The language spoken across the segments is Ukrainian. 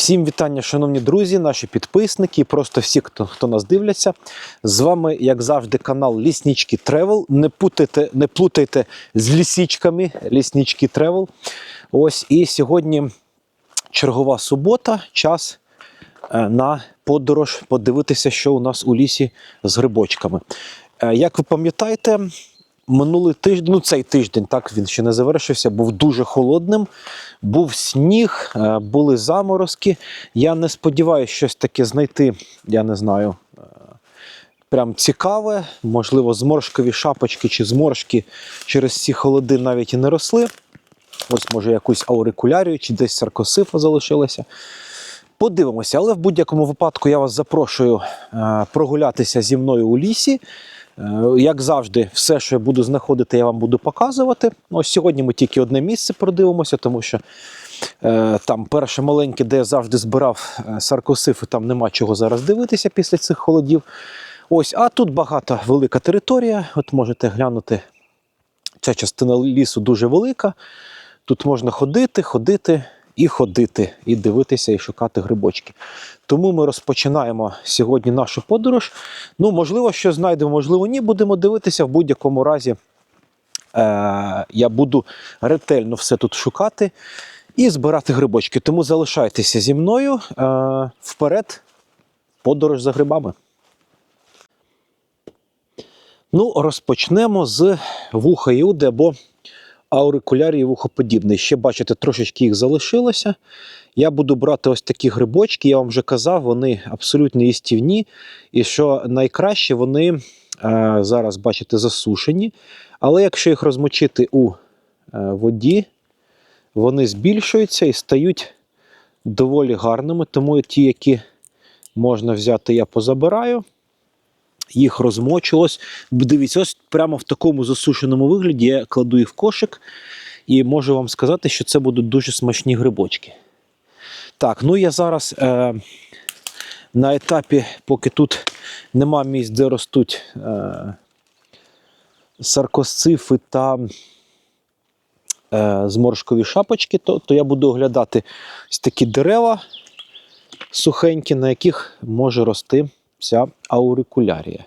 Всім вітання, шановні друзі, наші підписники, просто всі, хто, хто нас дивляться. З вами, як завжди, канал Ліснички Тревел. Не путайте, не плутайте з лісічками Ліснички Тревел. Ось і сьогодні чергова субота, час е, на подорож, подивитися, що у нас у лісі з грибочками. Е, Як ви пам'ятаєте, минулий тиждень, ну цей тиждень, так він ще не завершився, був дуже холодним. Був сніг, е, були заморозки. Я не сподіваюся щось таке знайти, я не знаю. е, Прям цікаве, можливо, зморшкові шапочки чи зморшки через ці холоди навіть і не росли. Ось, може, якусь аурикулярію чи десь саркосифа залишилася. Подивимося, але в будь-якому випадку я вас запрошую е, прогулятися зі мною у лісі. Е, Як завжди, все, що я буду знаходити, я вам буду показувати. Ось сьогодні ми тільки одне місце продивимося, тому що е, там перше маленьке, де я завжди збирав е, саркосифи, там нема чого зараз дивитися після цих холодів. Ось, а тут багата велика територія. От можете глянути, ця частина лісу дуже велика. Тут можна ходити, ходити і ходити, і дивитися, і шукати грибочки. Тому ми розпочинаємо сьогодні нашу подорож. Ну, можливо, що знайдемо, можливо, ні. Будемо дивитися в будь-якому разі. Е, я буду ретельно все тут шукати і збирати грибочки. Тому залишайтеся зі мною е, вперед, подорож за грибами. Ну, розпочнемо з вуха Іуди або аурикулярії вухоподібний. Ще бачите, трошечки їх залишилося. Я буду брати ось такі грибочки, я вам вже казав, вони абсолютно їстівні. І що найкраще, вони е, зараз, бачите, засушені. Але якщо їх розмочити у е, воді, вони збільшуються і стають доволі гарними. Тому ті, які можна взяти, я позабираю. Їх розмочилось. Дивіться, ось прямо в такому засушеному вигляді я кладу їх в кошик і можу вам сказати, що це будуть дуже смачні грибочки. Так, ну я зараз е, на етапі, поки тут нема місць, де ростуть е, саркосцифи та е, зморшкові шапочки, то, то я буду оглядати ось такі дерева сухенькі, на яких може рости ця аурикулярія.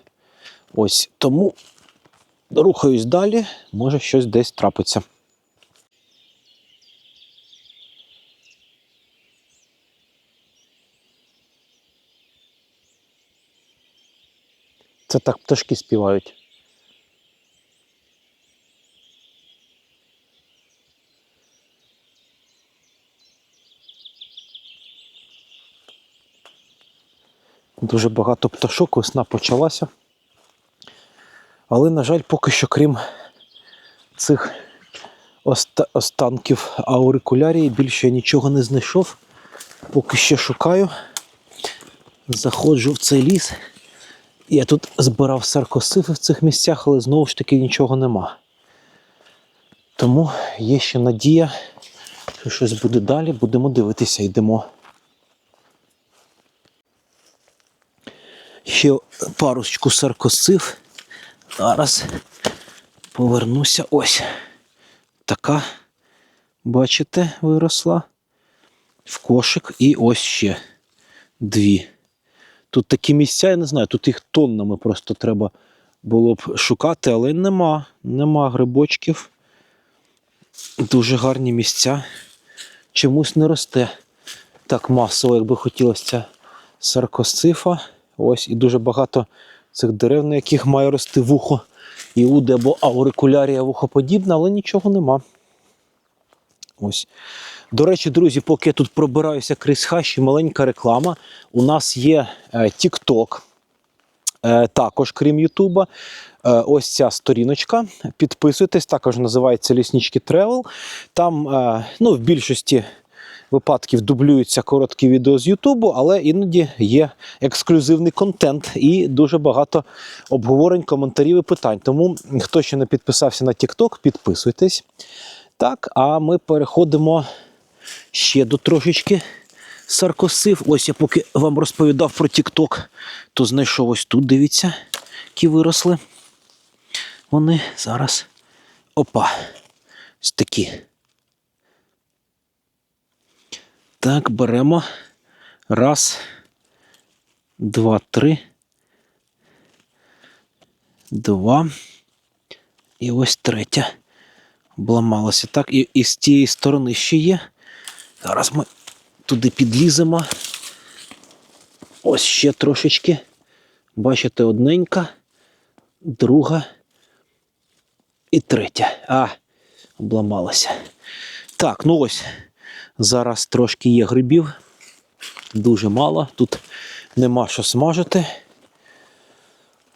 Ось тому рухаюсь далі, може щось десь трапиться. Це так пташки співають. Дуже багато пташок, весна почалася. Але, на жаль, поки що, крім цих останків аурикулярії, більше я нічого не знайшов. Поки ще шукаю. Заходжу в цей ліс. Я тут збирав саркосифи в цих місцях, але знову ж таки нічого нема. Тому є ще надія, що щось буде далі. Будемо дивитися, йдемо. Ще парочку саркосиф. Зараз повернуся. Ось. Така, бачите, виросла. В кошик. І ось ще дві. Тут такі місця, я не знаю, тут їх тоннами просто треба було б шукати, але нема. Нема грибочків. Дуже гарні місця. Чомусь не росте так масово, як би хотілося ця саркосцифа. Ось і дуже багато цих дерев, на яких має рости вухо іуди або аурикулярія вухоподібна, але нічого нема. Ось. До речі, друзі, поки я тут пробираюся крізь хащі, маленька реклама. У нас є е, TikTok, е, також крім Ютуба. Е, ось ця сторіночка. Підписуйтесь, також називається Ліснички Тревел. Там ну, в більшості випадків дублюються короткі відео з Ютубу, але іноді є ексклюзивний контент і дуже багато обговорень, коментарів і питань. Тому хто ще не підписався на TikTok, підписуйтесь. Так, а ми переходимо ще до трошечки саркосив. Ось я поки вам розповідав про TikTok, то знайшов ось тут, дивіться, які виросли. Вони зараз. Опа. Ось такі. Так, беремо Раз, два, три. Два. І ось третя. Обламалася. Так, і, і з тієї сторони ще є. Зараз ми туди підліземо. Ось ще трошечки. Бачите, одненька, друга і третя. А, обламалася. Так, ну ось. Зараз трошки є грибів. Дуже мало. Тут нема що смажити.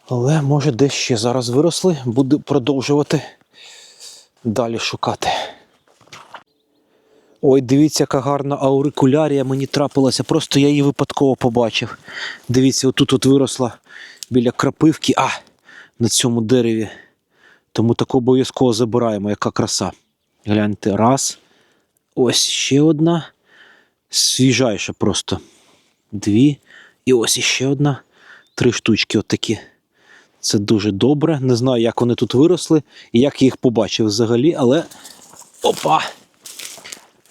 Але може десь ще зараз виросли. Буду продовжувати далі шукати. Ой, дивіться, яка гарна аурикулярія мені трапилася. Просто я її випадково побачив. Дивіться, отут от виросла біля крапивки, а на цьому дереві. Тому таку обов'язково забираємо, яка краса. Гляньте, раз. Ось ще одна. Свіжайша просто. Дві. І ось іще одна. Три штучки отакі. Це дуже добре. Не знаю, як вони тут виросли і як я їх побачив взагалі, але. Опа!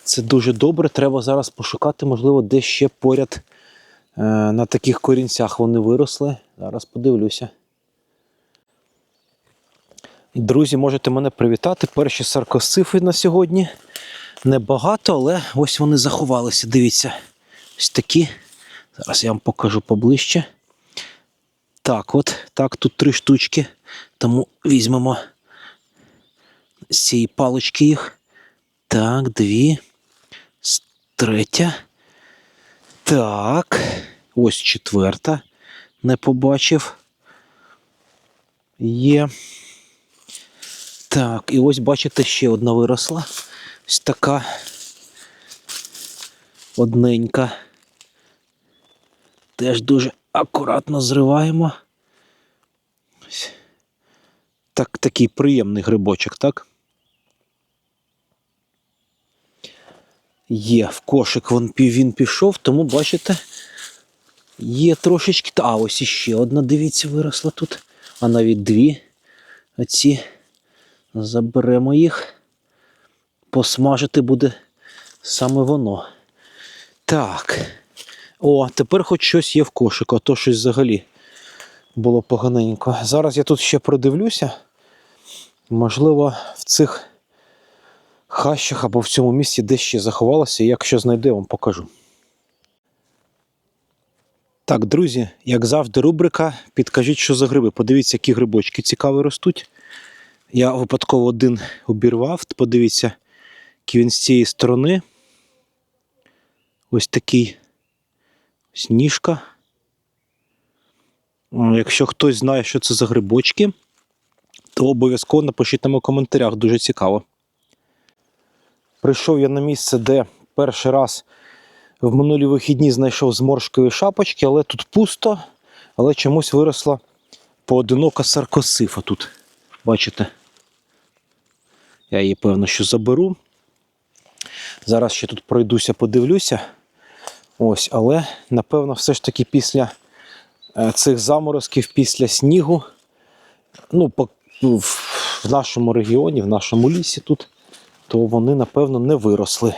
Це дуже добре. Треба зараз пошукати, можливо, де ще поряд е, на таких корінцях вони виросли. Зараз подивлюся. Друзі, можете мене привітати. Перші саркосифи на сьогодні. Небагато, але ось вони заховалися. Дивіться. Ось такі. Зараз я вам покажу поближче. Так, от, так, тут три штучки. Тому візьмемо з цієї палички їх. Так, дві. Третя. Так. Ось четверта. Не побачив. Є. Так, і ось бачите, ще одна виросла. Ось така одненька. Теж дуже акуратно зриваємо. Ось. Так, такий приємний грибочок, так? Є в кошик він, він пішов, тому бачите, є трошечки. А ось іще одна, дивіться, виросла тут. А навіть дві. Оці заберемо їх. Посмажити буде саме воно. Так. О, тепер хоч щось є в кошику, а то щось взагалі було поганенько. Зараз я тут ще продивлюся. Можливо, в цих хащах або в цьому місці десь ще заховалося. Якщо знайде, вам покажу. Так, друзі, як завжди, рубрика. Підкажіть, що за гриби. Подивіться, які грибочки цікаві ростуть. Я випадково один обірвав. Подивіться, він з цієї сторони. Ось такий ось ніжка. Якщо хтось знає, що це за грибочки, то обов'язково напишіть нам у коментарях, дуже цікаво. Прийшов я на місце, де перший раз в минулі вихідні знайшов зморшкові шапочки, але тут пусто, але чомусь виросла поодинока саркосифа тут. Бачите? Я її, певно, що заберу. Зараз ще тут пройдуся, подивлюся. Ось, але напевно, все ж таки після е, цих заморозків, після снігу, ну, в, в нашому регіоні, в нашому лісі тут, то вони, напевно, не виросли.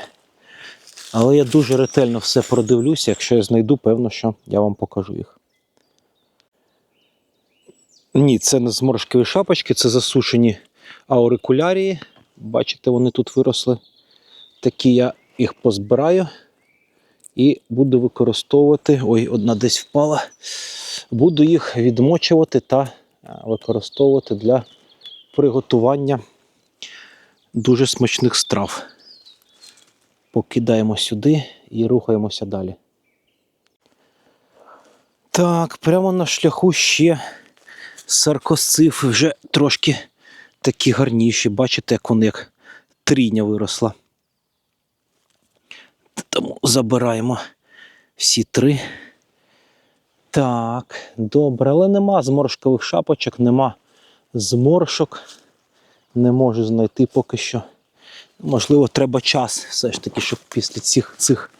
Але я дуже ретельно все продивлюся. Якщо я знайду, певно, що я вам покажу їх. Ні, це не зморшкові шапочки, це засушені аурикулярії. Бачите, вони тут виросли. Такі я їх позбираю і буду використовувати. Ой, одна десь впала. Буду їх відмочувати та використовувати для приготування дуже смачних страв. Покидаємо сюди і рухаємося далі. Так, прямо на шляху ще саркосцифи вже трошки такі гарніші. Бачите, як вони як тріня виросла. Тому забираємо всі три. Так, добре, але нема зморшкових шапочок, нема зморшок. Не можу знайти поки що. Можливо, треба час все ж таки, щоб після цих цих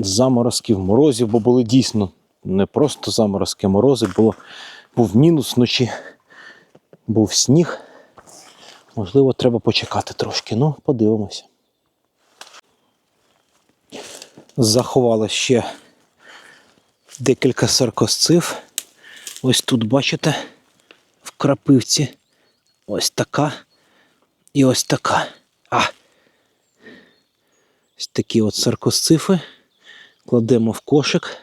заморозків, морозів, бо були дійсно не просто заморозки, а морози, було, був мінус вночі, був сніг. Можливо, треба почекати трошки. Ну, подивимося. Заховало ще декілька саркосцив. Ось тут, бачите, в крапивці. Ось така і ось така. А. Ось такі от саркосцифи. Кладемо в кошик.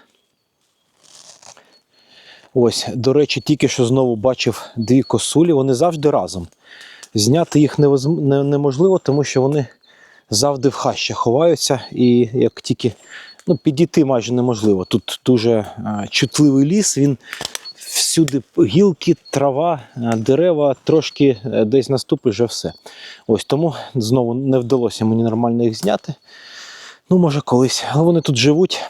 Ось, до речі, тільки що знову бачив дві косулі, вони завжди разом. Зняти їх неможливо, тому що вони завжди в хащах ховаються, і як тільки ну, підійти майже неможливо. Тут дуже а, чутливий ліс, він всюди гілки, трава, а, дерева, трошки е, десь наступить вже все. Ось тому знову не вдалося мені нормально їх зняти. Ну, може, колись. Але вони тут живуть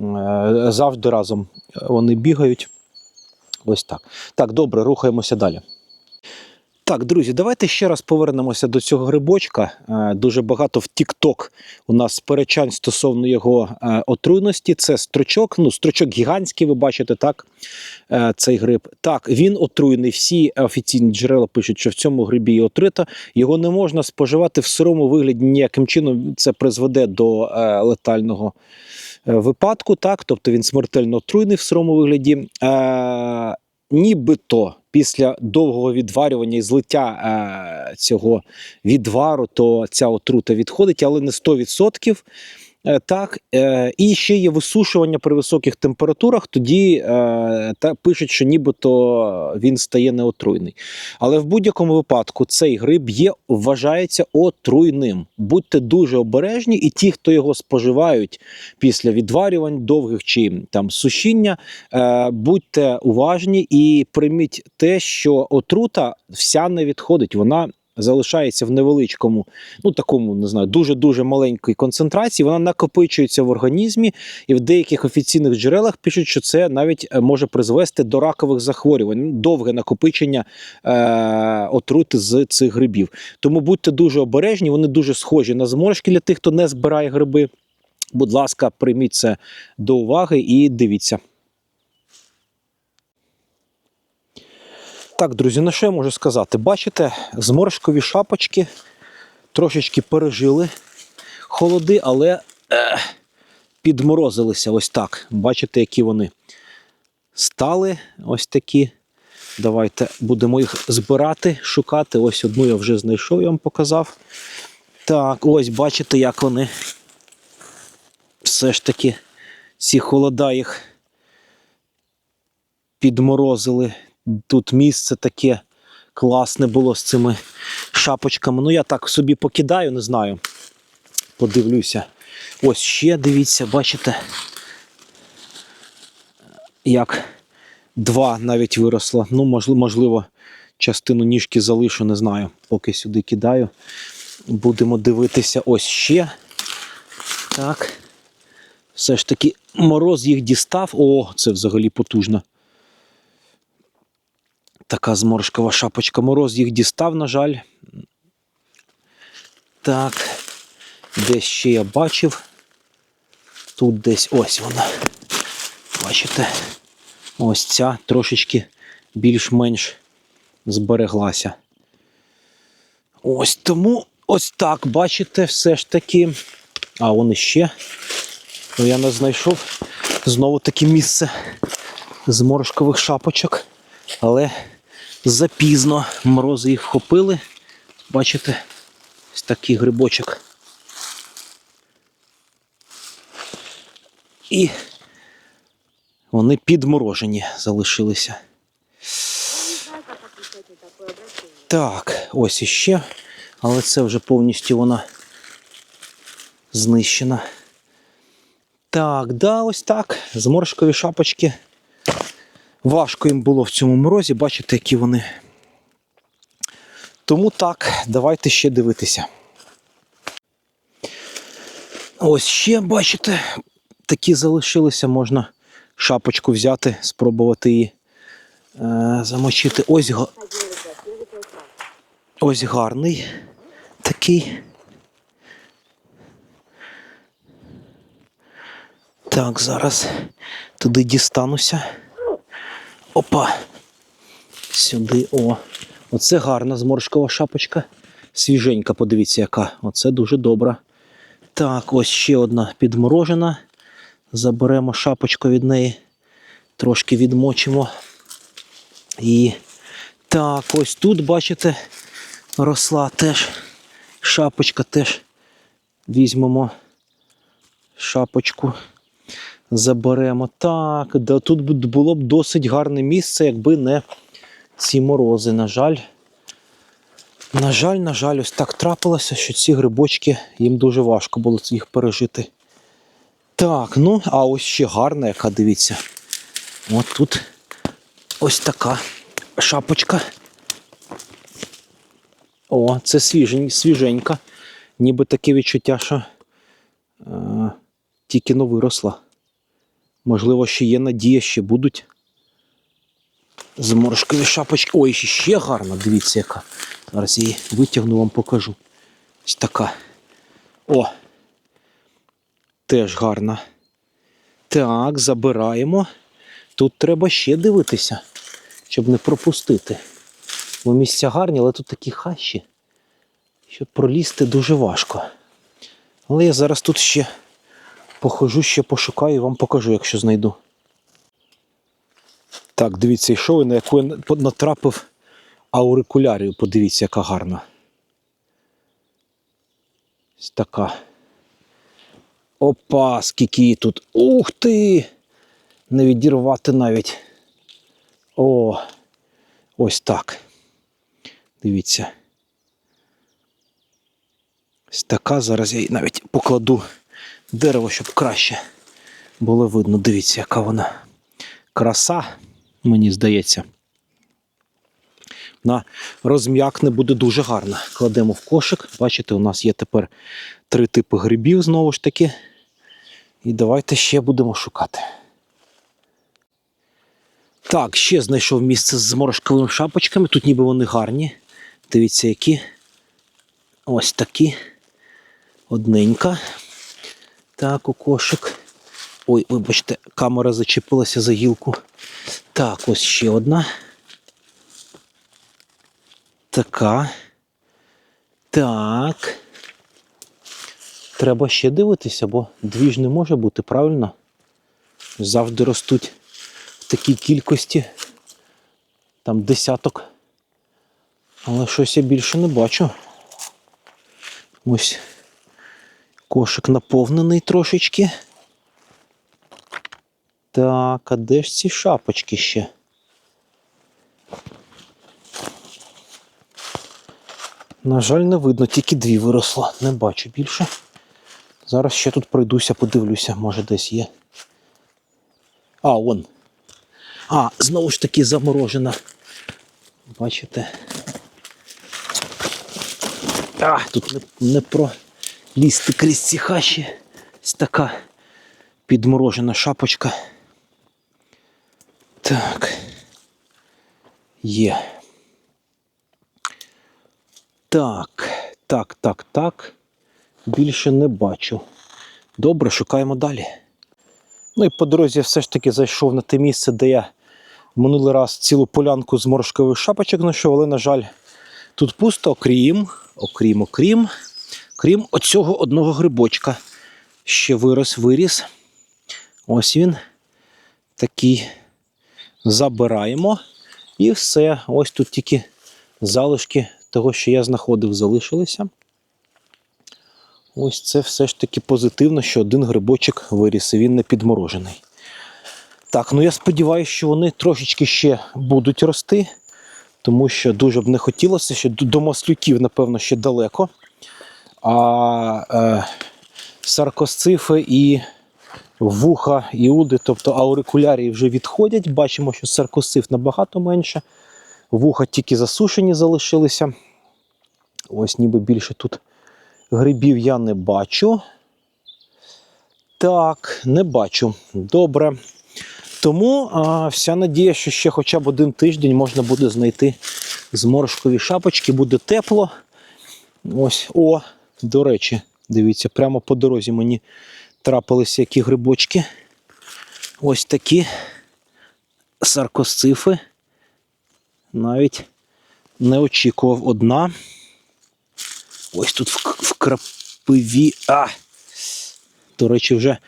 е, завжди разом. Вони бігають. Ось так. Так, добре, рухаємося далі. Так, друзі, давайте ще раз повернемося до цього грибочка. Е, Дуже багато в TikTok у нас сперечань стосовно його е, отруйності. Це стручок, ну, стручок гігантський, ви бачите, так? Е, Цей гриб. Так, він отруйний. Всі офіційні джерела пишуть, що в цьому грибі є отрита. Його не можна споживати в сирому вигляді ніяким чином. Це призведе до летального випадку, так, тобто він смертельно отруйний в сирому вигляді. Нібито після довгого відварювання і злиття е, цього відвару, то ця отрута відходить, але не 100%. Е, Так, е, і ще є висушування при високих температурах. Тоді е, та пишуть, що нібито він стає неотруйний. Але в будь-якому випадку цей гриб є, вважається отруйним. Будьте дуже обережні, і ті, хто його споживають після відварювань довгих чи там сушіння, будьте уважні і прийміть те, що отрута вся не відходить. Вона залишається в невеличкому, ну такому не знаю, дуже дуже маленькій концентрації. Вона накопичується в організмі, і в деяких офіційних джерелах пишуть, що це навіть е, може призвести до ракових захворювань, довге накопичення е, отрути з цих грибів. Тому будьте дуже обережні, вони дуже схожі на зморшки для тих, хто не збирає гриби. Будь ласка, прийміть це до уваги і дивіться. Так, друзі, ну що я можу сказати? Бачите, зморшкові шапочки трошечки пережили холоди, але е, підморозилися ось так. Бачите, які вони стали ось такі. Давайте будемо їх збирати, шукати. Ось одну я вже знайшов, я вам показав. Так, ось бачите, як вони все ж таки ці холода їх підморозили. Тут місце таке класне було з цими шапочками. Ну, я так собі покидаю, не знаю. Подивлюся. Ось ще дивіться, бачите, як два навіть виросло. Ну, можливо, частину ніжки залишу, не знаю. Поки сюди кидаю. Будемо дивитися ось ще. Так. Все ж таки, мороз їх дістав. О, це взагалі потужно. Така зморшкова шапочка. Мороз їх дістав, на жаль. Так. Десь ще я бачив. Тут десь ось вона. Бачите? Ось ця трошечки більш-менш збереглася. Ось тому ось так, бачите, все ж таки. А вони ще. Ну, я не знайшов знову таке місце зморшкових шапочок. Але запізно морози їх вхопили. Бачите, ось такий грибочок. І вони підморожені залишилися. Так, ось іще. Але це вже повністю вона знищена. Так, да, ось так. Зморшкові шапочки. Важко їм було в цьому морозі, бачите, які вони. Тому так, давайте ще дивитися. Ось ще, бачите, такі залишилися, можна шапочку взяти, спробувати її е, замочити. Ось, ось гарний такий. Так, зараз туди дістануся. Опа. Сюди. О. Оце гарна зморшкова шапочка. Свіженька, подивіться, яка. Оце дуже добра. Так, ось ще одна підморожена. Заберемо шапочку від неї, трошки відмочимо. І так, ось тут, бачите, росла теж шапочка теж візьмемо шапочку, заберемо. Так, да, тут було б досить гарне місце, якби не ці морози. На жаль, на жаль, на жаль, ось так трапилося, що ці грибочки їм дуже важко було їх пережити. Так, ну, а ось ще гарна, яка дивіться. От тут ось така шапочка. О, це свіжень, свіженька. Ніби таке відчуття, що е, тільки но виросла. Можливо, ще є надія, ще будуть зморшкові шапочки. Ой, ще, гарна, дивіться, яка. Зараз її витягну, вам покажу. Ось така. О! Теж гарна. Так, забираємо. Тут треба ще дивитися, щоб не пропустити. Бо місця гарні, але тут такі хащі, що пролізти дуже важко. Але я зараз тут ще похожу, ще пошукаю і вам покажу, якщо знайду. Так, дивіться, йшов і на яку я натрапив аурикулярію. Подивіться, яка гарна. Ось така. Опа, скільки її тут. Ух ти! Не відірвати навіть. О, ось так. Дивіться. Ось така. Зараз я її навіть покладу дерево, щоб краще було видно. Дивіться, яка вона краса, мені здається. Вона розм'якне буде дуже гарно. Кладемо в кошик. Бачите, у нас є тепер три типи грибів знову ж таки. І давайте ще будемо шукати. Так, ще знайшов місце з зморшковими шапочками. Тут ніби вони гарні. Дивіться, які. Ось такі. Одненька. Так, у кошик. Ой, вибачте, камера зачепилася за гілку. Так, ось ще одна. Така. Так. Треба ще дивитися, бо дві ж не може бути, правильно? Завжди ростуть в такій кількості. Там десяток. Але щось я більше не бачу. Ось кошик наповнений трошечки. Так, а де ж ці шапочки ще? На жаль, не видно, тільки дві виросло. Не бачу більше. Зараз ще тут пройдуся, подивлюся, може десь є. А, вон. А, знову ж таки заморожена. Бачите? А, тут не, не пролізти крізь ці хащі. Ось така підморожена шапочка. Так. Є. Так, так, так, так. Більше не бачу. Добре, шукаємо далі. Ну і по дорозі все ж таки зайшов на те місце, де я минулий раз цілу полянку з морошкових шапочок знайшов, але, на жаль, тут пусто, окрім, окрім, окрім, крім оцього одного грибочка. Ще вирос, виріс. Ось він. Такий. Забираємо. І все. Ось тут тільки залишки того, що я знаходив, залишилися. Ось це все ж таки позитивно, що один грибочок виріс, і він не підморожений. Так, ну я сподіваюся, що вони трошечки ще будуть рости, тому що дуже б не хотілося, що до маслюків, напевно, ще далеко. А е, саркосцифи і вуха, іуди, тобто аурикулярії вже відходять. Бачимо, що саркосциф набагато менше. Вуха тільки засушені залишилися. Ось ніби більше тут грибів я не бачу. Так, не бачу. Добре. Тому а, вся надія, що ще хоча б один тиждень можна буде знайти зморшкові шапочки, буде тепло. Ось, о, до речі, дивіться, прямо по дорозі мені трапилися які грибочки. Ось такі саркосцифи. Навіть не очікував одна. Ось тут в, крапиві. А! До речі, вже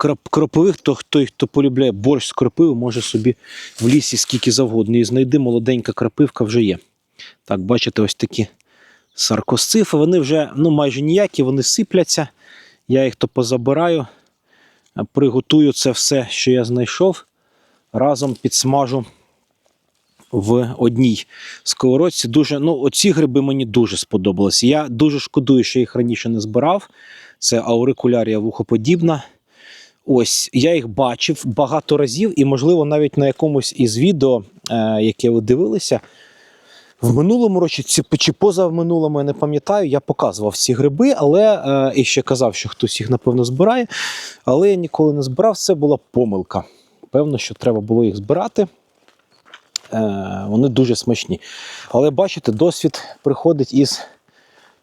Кроп, кропивих, то той, хто полюбляє борщ з кропиви, може собі в лісі скільки завгодно. І знайди молоденька кропивка вже є. Так, бачите, ось такі саркосцифи. Вони вже ну, майже ніякі, вони сипляться. Я їх то позабираю, приготую це все, що я знайшов. Разом підсмажу в одній сковородці. Дуже, ну, оці гриби мені дуже сподобалися. Я дуже шкодую, що їх раніше не збирав. Це аурикулярія вухоподібна. Ось я їх бачив багато разів, і, можливо, навіть на якомусь із відео, е, яке ви дивилися, в минулому році чи, поза минулому, я не пам'ятаю, я показував ці гриби, але е, і ще казав, що хтось їх, напевно, збирає. Але я ніколи не збирав. Це була помилка. Певно, що треба було їх збирати. Е, вони дуже смачні. Але бачите, досвід приходить із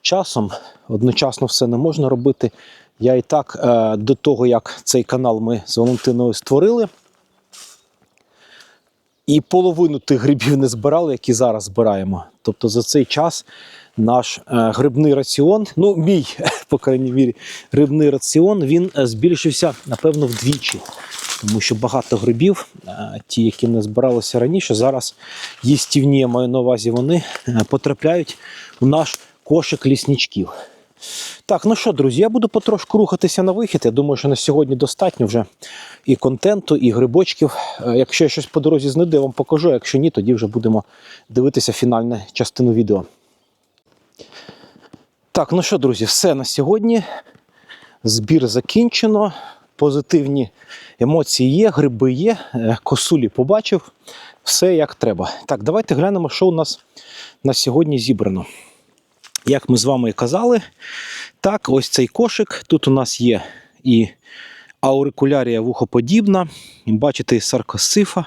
часом. Одночасно все не можна робити. Я і так е, до того, як цей канал ми з Валентиною створили, і половину тих грибів не збирали, які зараз збираємо. Тобто за цей час наш е, грибний раціон, ну мій, по крайній мірі, грибний раціон, він е, збільшився, напевно, вдвічі. Тому що багато грибів, е, ті, які не збиралися раніше, зараз їстівні, я маю на увазі, вони потрапляють у наш кошик лісничків. Так, ну що, друзі, я буду потрошку рухатися на вихід. Я думаю, що на сьогодні достатньо вже і контенту, і грибочків. Е, Якщо я щось по дорозі знайду, я вам покажу. Якщо ні, тоді вже будемо дивитися фінальну частину відео. Так, ну що, друзі, все на сьогодні. Збір закінчено. Позитивні емоції є, гриби є, е, косулі побачив. Все як треба. Так, давайте глянемо, що у нас на сьогодні зібрано. Як ми з вами казали, так, ось цей кошик. Тут у нас є і аурикулярія вухоподібна, бачите, саркосифа,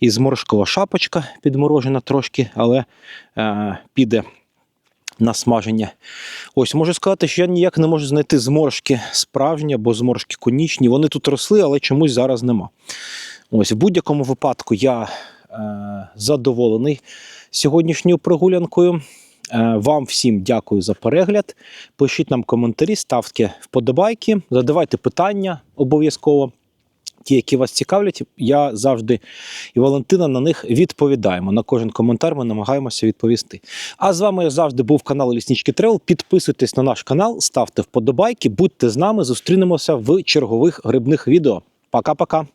і зморшкова шапочка підморожена трошки, але е, піде на смаження. Ось можу сказати, що я ніяк не можу знайти зморшки справжні або зморшки конічні. Вони тут росли, але чомусь зараз нема. Ось в будь-якому випадку я е, задоволений сьогоднішньою прогулянкою. Е, Вам всім дякую за перегляд. Пишіть нам коментарі, ставте вподобайки, задавайте питання обов'язково. Ті, які вас цікавлять, я завжди і Валентина на них відповідаємо. На кожен коментар ми намагаємося відповісти. А з вами завжди був канал Ліснички Тревел. Підписуйтесь на наш канал, ставте вподобайки, будьте з нами. Зустрінемося в чергових грибних відео. Пока-пока.